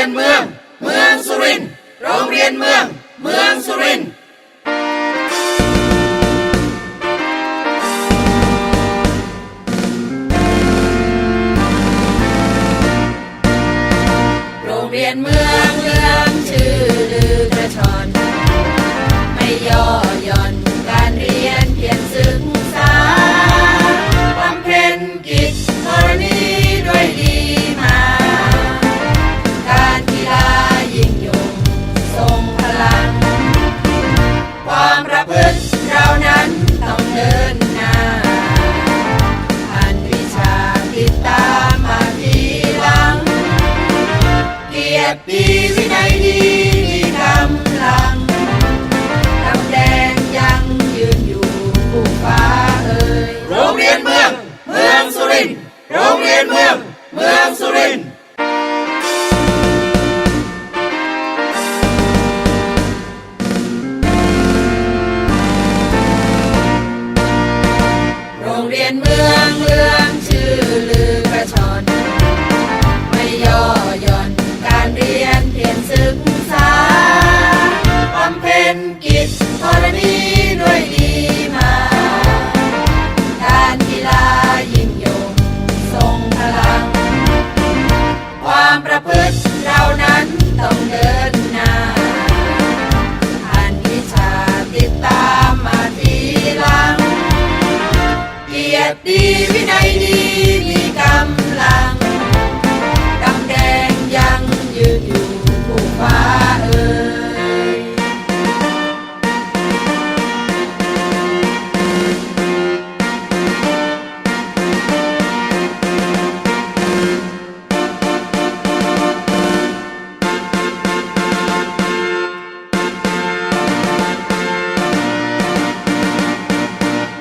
ียนเมือง เมืองสุรินทร์โรงเรียนเมือง เมืองสุรินทร์โรงเรียนเมือง เกียรติดีวินัยดีมีกำลังกำแดงยังยืนอยู่คู่ฟ้าเอ่ยโรงเรียนเมือง เมืองสุรินทร์โรงเรียนเมือง เมืองสุรินทร์โรงเรียนเมือง ประพฤติเรานั้นต้องเดินหน้าอันวิชาติดตามมาทีหลัง เกียรติดีวินัยดี